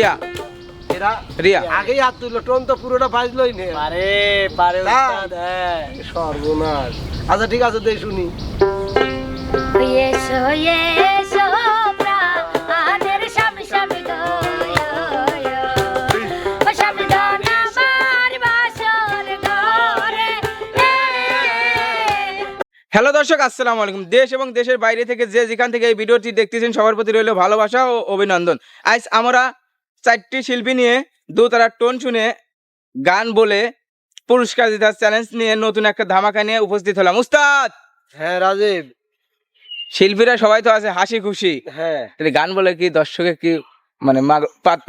রিয়া। এরা? রিয়া। আগেই হাত তুললো টোন তো পুরোটা বাজলোই নে। পারে পারে উস্তাদ হ্যাঁ সর্বনাশ। আচ্ছা ঠিক আছে দেই শুনি। এসো এসো প্রাণের স্বামী স্বামী হ্যালো দর্শক আসসালামু আলাইকুম। দেশ এবং দেশের বাইরে থেকে যে যেখান থেকে এই ভিডিওটি দেখতেছেন সবার প্রতি রইল ভালোবাসা ও অভিনন্দন। আজ আমরা চারটি শিল্পী নিয়ে দু তারা টোন শুনে গান বলে পুরস্কার জেতার চ্যালেঞ্জ নিয়ে নতুন একটা ধামাকা নিয়ে উপস্থিত হলাম। উস্তাদ! হ্যাঁ রাজীব। শিল্পীরা সবাই তো আছে হাসি খুশি। হ্যাঁ। তাহলে গান বলে কি দর্শকে কি মানে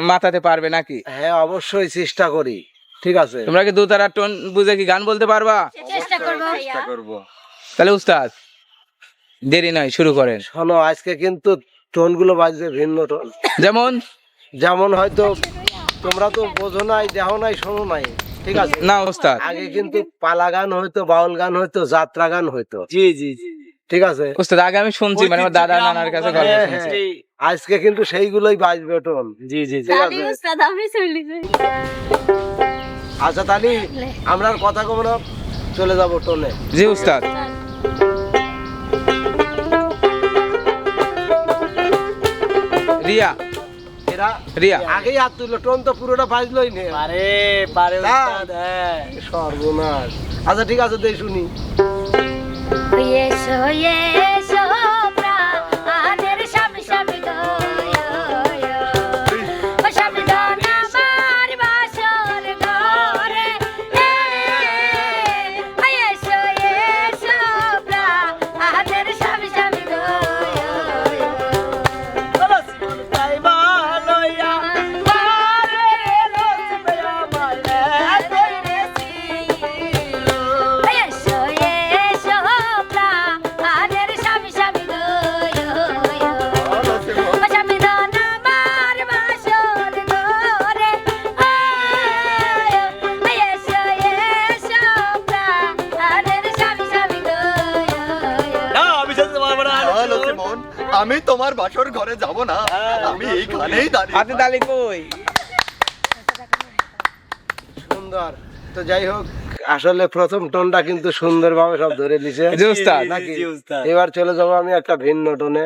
মাতাতে পারবে নাকি? হ্যাঁ অবশ্যই চেষ্টা করি। ঠিক আছে। তোমরা কি দু তারা টোন বুঝে কি গান বলতে পারবা? চেষ্টা করব। তাহলে উস্তাদ দেরি নয় শুরু করেন। শোনো আজকে কিন্তু টোনগুলো বাজবে ভিন্ন টোন। যেমন যেমন হয়তো তোমরা তো বোঝো নাই দেখো নাই শোনো নাই ঠিক আছে? না উস্তাদ আগে কিন্তু পালা গান হইতো বাউল গান হইতো যাত্রা গান হইতো। জি জি জি। ঠিক আছে? উস্তাদ আগে আমি শুনছি মানে আমার দাদা নানার কাছে গল্প শুনছি। আজকে কিন্তু সেইগুলোই বাজবে টোন জি জি জি। দাদি আমি চলি আচ্ছা তাহলে আমরা কথা কব না চলে যাব টোনে জি উস্তাদ রিয়া রিয়া। আগেই হাত তুললো টোন তো পুরোটা বাজলোই নে। আরে পারে উস্তাদ হ্যাঁ। সর্বনাশ। আচ্ছা ঠিক আছে দেই শুনি। এসো তোমার বাসর ঘরে যাব না। আমি এইখানেই দাঁড়িয়ে হাতে তালি কই? সুন্দর। তো যাই হোক আসলে প্রথম টোনটা কিন্তু সুন্দরভাবে সব ধরে দিছে জি উস্তাদ। নাকি? জি উস্তাদ। এবার চলে যাব আমি একটা ভিন্ন টোনে।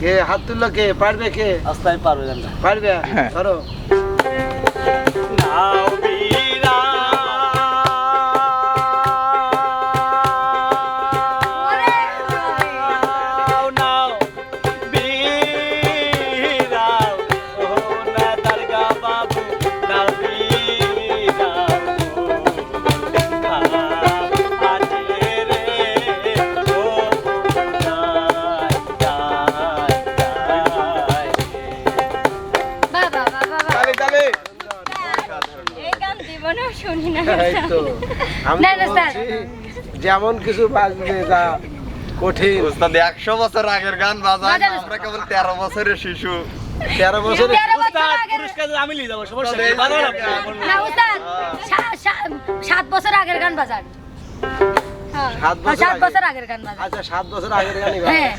কে হাত তুললো কে? পারবে কে? আস্তে পারবে পারবে? হ্যাঁ। ধরো। জীবনেও শুনি না। তো না, না, স্যার। যেমন কিছু বাজবে যা কঠিন। ওস্তাদ একশো বছর আগের গান বাজায় আমরা কেবল তেরো বছরের শিশু। তেরো বছরে বছর উস্তাদ পুরস্কার আমি নিয়ে যাব সমস্যা নেই। না উস্তাদ সা- সা- সাত বছর আগের গান বাজার হ্যাঁ, সাত বছর সাত আগে? বছর আগের গান বাজার আচ্ছা সাত বছর আগের গানই হ্যাঁ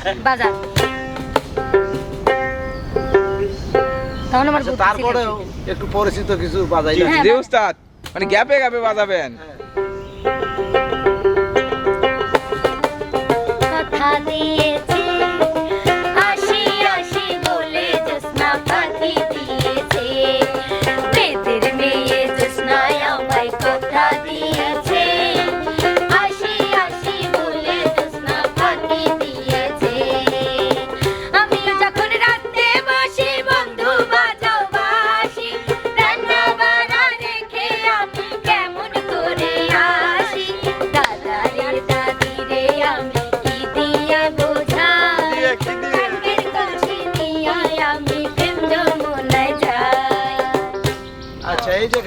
আমার আচ্ছা। তারপরেও একটু পরিচিত কিছু বাজাই না হ্যাঁ, উস্তাদ। মানে গ্যাপে গ্যাপে বাজাবেন। কথা দিয়েছে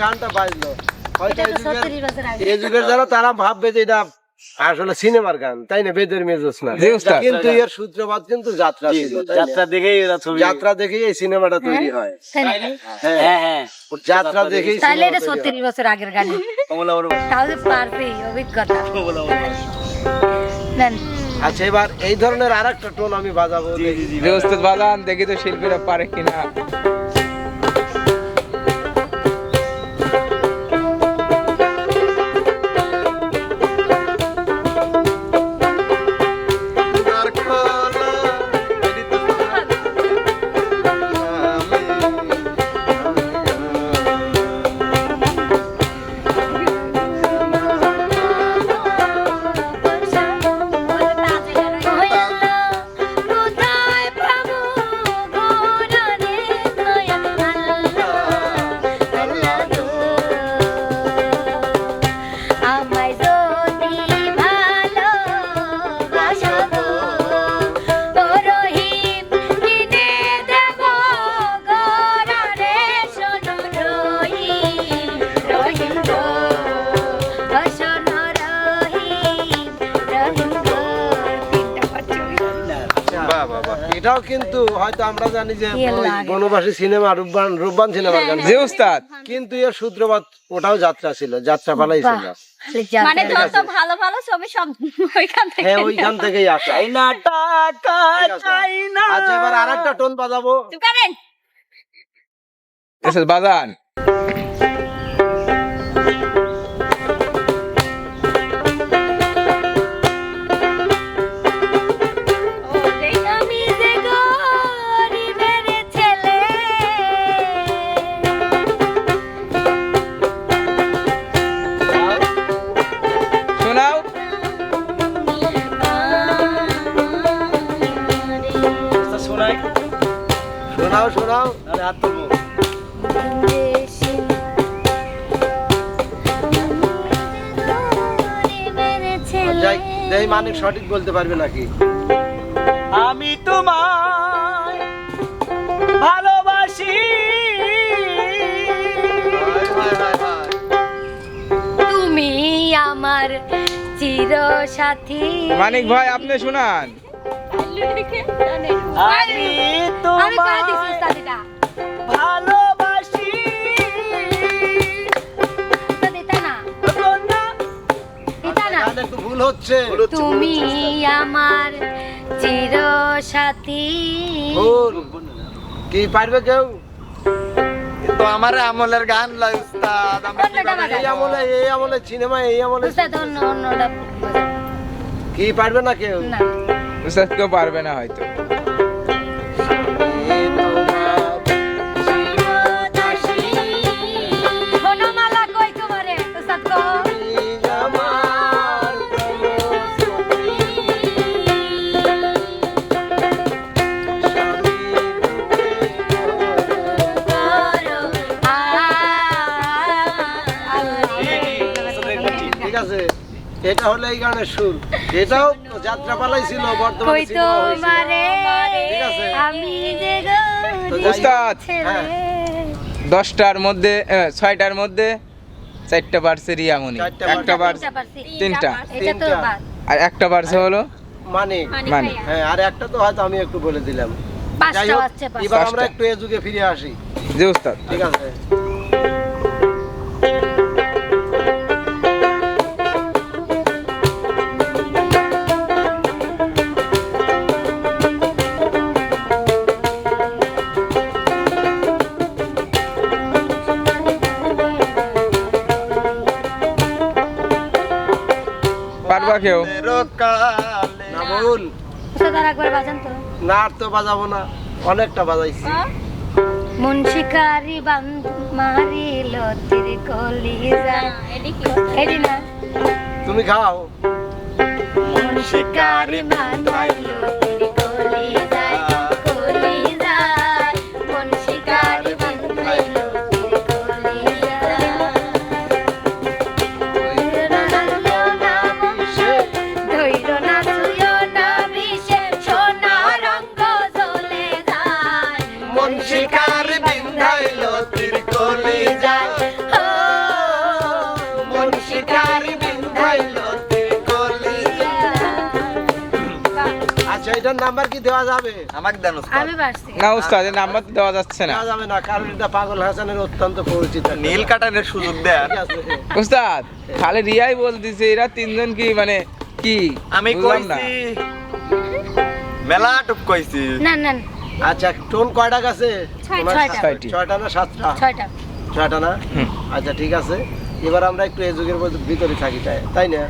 গানটা বাজলো। এই যুগের যারা তারা ভাববে যে এটা আসলে সিনেমার গান। তাই না বেদের মেজস না? কিন্তু এর সূত্রপাত কিন্তু যাত্রা ছিল যাত্রা দেখেই এরা ছবি যাত্রা দেখেই এই সিনেমাটা তৈরি হয় হ্যাঁ। হ্যাঁ যাত্রা দেখেই তাহলে এটা হয়। বছর আগের গান। কমলা বড় তাহলে পারবে অভিজ্ঞতা। কমলা বড় আচ্ছা এবার এই ধরনের আর একটা টোন আমি বাজাবো। দেখি। বাজান দেখি তো শিল্পীরা পারে কিনা। হয়তো আমরা জানি যে ইয়ে। বনবাসী সিনেমা রূপবান রূপবান সিনেমার গান। জি উস্তাদ কিন্তু এর সূত্রপাত ওটাও যাত্রা ছিল যাত্রা পালাই ছিল। মানে যত ভালো ভালো ছবি সব ওইখান থেকে। হ্যাঁ ওইখান থেকেই আসে। চাই না টাকা চাই না। আচ্ছা এবার আরেকটা টোন বাজাবো। চুপ করেন। এসে বাজান। হাত তুলবো যাই সঠিক বলতে পারবে নাকি? আমি তোমায় ভালোবাসি। তুমি আমার চির সাথী মানিক ভাই আপনি শোনান। আমি তোমায় ভুল হচ্ছে। তুমি আমার চির সাথী কি পারবে কেউ? তো আমার আমলের গান উস্তাদ। এই আমলে এই আমলে সিনেমা এই আমলে। কি পারবে না কেউ? উস্তাদ কেউ পারবে না হয়তো। গানের সুর। এটাও যাত্রা পালাই ছিল বর্তমানে ঠিক আছে। উস্তাদ হ্যাঁ। দশটার মধ্যে ছয়টার মধ্যে চারটা বাড়ছে রিয়ামণি একটা বার তিনটা। আর একটা বাড়ছে হলো? মানে? মানে হ্যাঁ আর একটা তো হয়তো আমি একটু বলে দিলাম। যাই হোক এবার আমরা একটু এ যুগে ফিরে আসি। যে উস্তাদ। ঠিক আছে। পারবা কেউ না বল উস্তাদ আর একবার বাজান তো। না আর তো বাজাবো না। অনেকটা বাজাইছি। মন শিকারি বান্ধ মারিল তীর কলি যায়। এডি না। তুমি খাও। মন শিকারি বান্ধাইল তীর এটার নাম্বার কি দেওয়া যাবে? আমাকে দেন ওস্তাদ। আমি পারছি। না উস্তাদ এই নাম্বার তো দেওয়া যাচ্ছে না। দেওয়া যাবে না কারণ এটা পাগল হাসানের অত্যন্ত পরিচিত নীল কাটানের সুযোগ দেন। উস্তাদ খালি রিয়াই বলতেছে এরা তিনজন কি মানে কি? আমি কইছি মেলা টুক কইছি। না না আচ্ছা টোন কয়টা গেছে? ছয়টা। ছয়টা। না সাতটা? ছয়টা। ছয়টা না? আচ্ছা ঠিক আছে। এবার আমরা একটু এই যুগের মধ্যে ভিতরে থাকি তাই তাই না?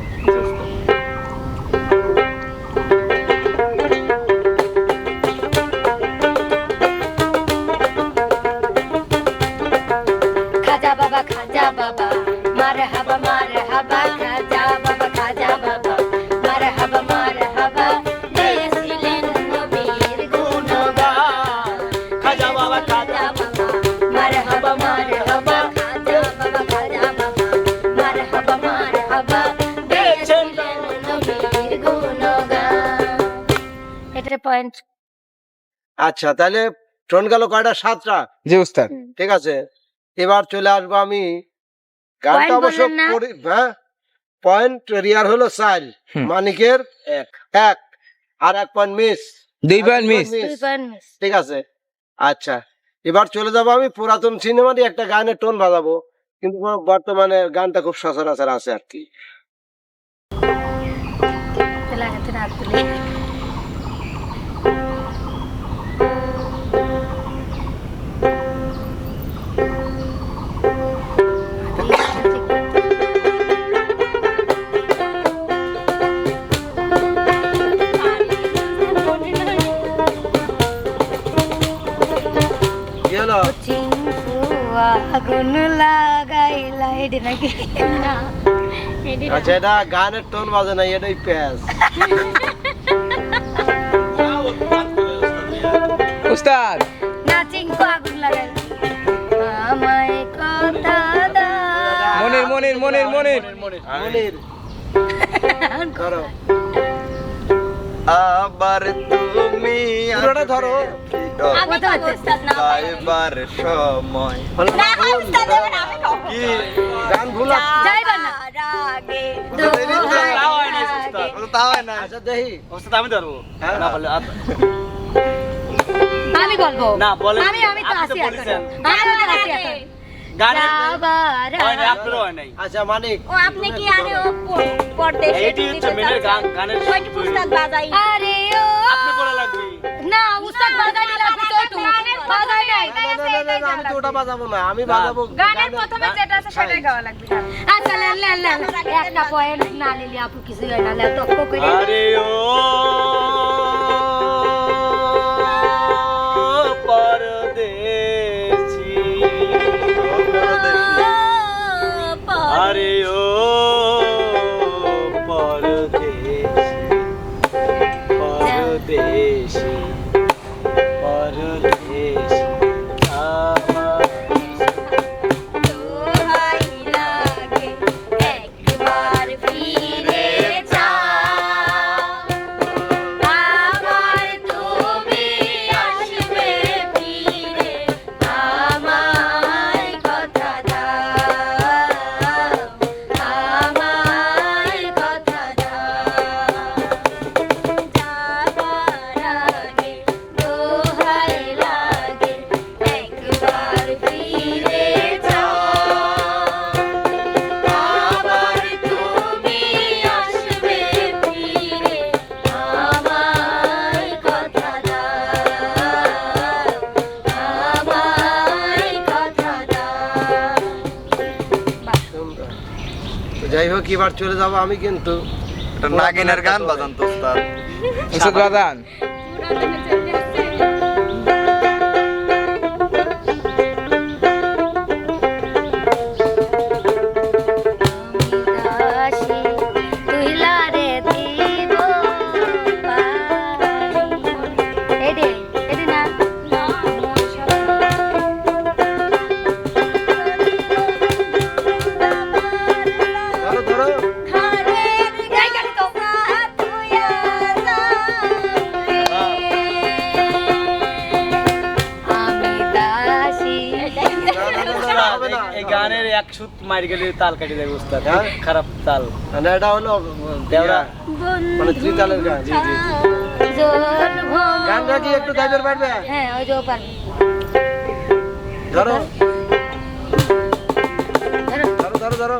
আচ্ছা তাহলে টোন গেল কয়টা? সাতটা। জি উস্তাদ। ঠিক আছে এবার চলে আসব আমি। গানটা অবশ্য হ্যাঁ? পয়েন্ট রিয়ার হলো হুম। মানিকের এক। এক। আর এক পয়েন্ট মিস দুই পয়েন্ট মিস মিস ঠিক আছে। আচ্ছা এবার চলে যাব আমি পুরাতন সিনেমারই একটা গানের টোন বাজাবো। কিন্তু বর্তমানে গানটা খুব সচরাচর আছে আর কি। আগুন লাগাই লাইট নাকি? না। আচ্ছা এটা গানের টোন বাজে না এটাই প্যাস উস্তাদ। না চিঙ্কু আগুন লাগাই। আমায় কথা দাও। মনির মনির মনির মনির। মনির ধরো আবার তুমি পুরোটা ধরো। আমি তো যাইবার সময়। আমি গান ভুল। না। আমি ধরবো। বলে আমি বলব। না। আমি আমি তো এখন। আমি তো আছি এখন। আচ্ছা মানিক। ও আপনি কি আরে ও পরদেশে এইটি হচ্ছে মেনের গান গানের ওইটি পুস্তক বাজাই? আরে ও। আপনি বলে লাগবে। না লাগবে তো একটু বাজাই নাই। না, না, না, না, না, আমি তো ওটা বাজাবো না আমি বাজাবো গানের গানের- প্রথমে যেটা আছে সেটাই গাওয়া লাগবে। আচ্ছা লেন একটা পয়েন্ট না নিলে আপু কিছু হয় না লে তক্ক করে। আরে ও। এবার চলে যাব আমি কিন্তু। একটা নাগিনের গান বাজান তো ওস্তাদ উস্তাদ এক সুত মার গেলে তাল কাটি দেবে উস্তাদ হ্যাঁ? খারাপ তাল। মানে এটা হলো দেওরা। মানে ত্রিতালের গান জি জি। গানটা কি একটু গাইবার পারবে? হ্যাঁ ওই যে পারবে। ধরো। ধরো ধরো ধরো।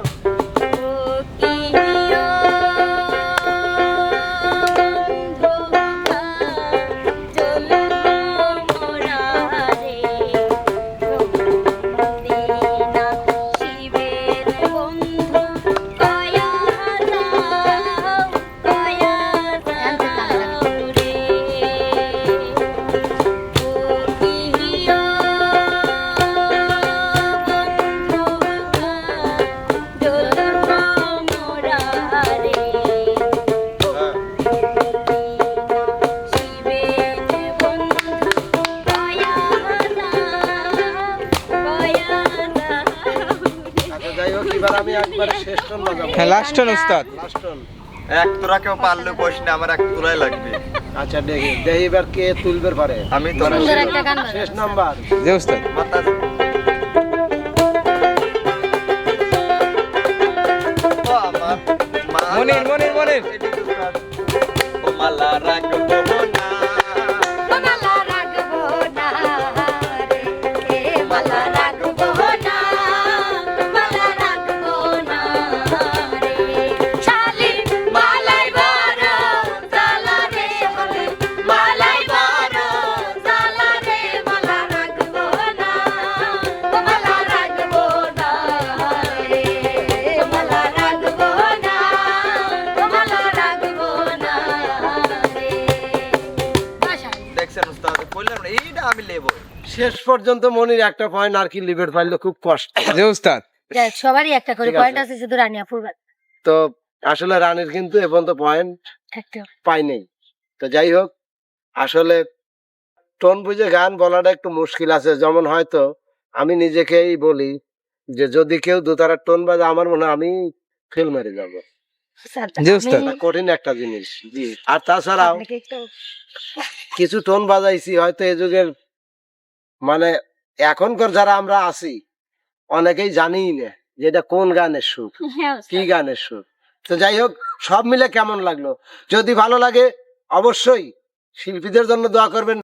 এবার আমি একবার শেষ টোন বাজাবো হ্যাঁ লাস্ট টান উস্তাদ লাস্ট টোন এক তোরা কেউ পারলে বস না আমার এক তোরাই লাগবে। আচ্ছা দেখি দেখি এবার কে তুলবে পারে। আমি তো শেষ নাম্বার। যে উস্তাদ মনির মনির মনির। ও মালা রাখব পর্যন্ত মনির একটা পয়েন্ট আর কি লিভার পাইলো খুব কষ্ট। যে উস্তাদ সবারই একটা করে পয়েন্ট আছে। শুধু রানিয়া ফুলবাদ তো আসলে রানের কিন্তু এ পর্যন্ত পয়েন্ট থাকতে পাই নেই তো যাই হোক আসলে টোন বুঝে গান বলাটা একটু মুশকিল আছে যেমন হয়তো আমি নিজেকেই বলি যে যদি কেউ দুতারা টোন বাজে আমার মনে হয় আমি ফেল মেরে যাব। কঠিন একটা জিনিস। জি। আর তাছাড়াও কিছু টোন বাজাইছি হয়তো এ যুগের মানে এখনকার যারা আমরা আছি অনেকেই জানি না যে এটা কোন গানের সুর হ্যাঁ কি গানের সুখ তো যাই হোক সব মিলে কেমন লাগল? যদি ভালো লাগে অবশ্যই শিল্পীদের জন্য দোয়া করবেন।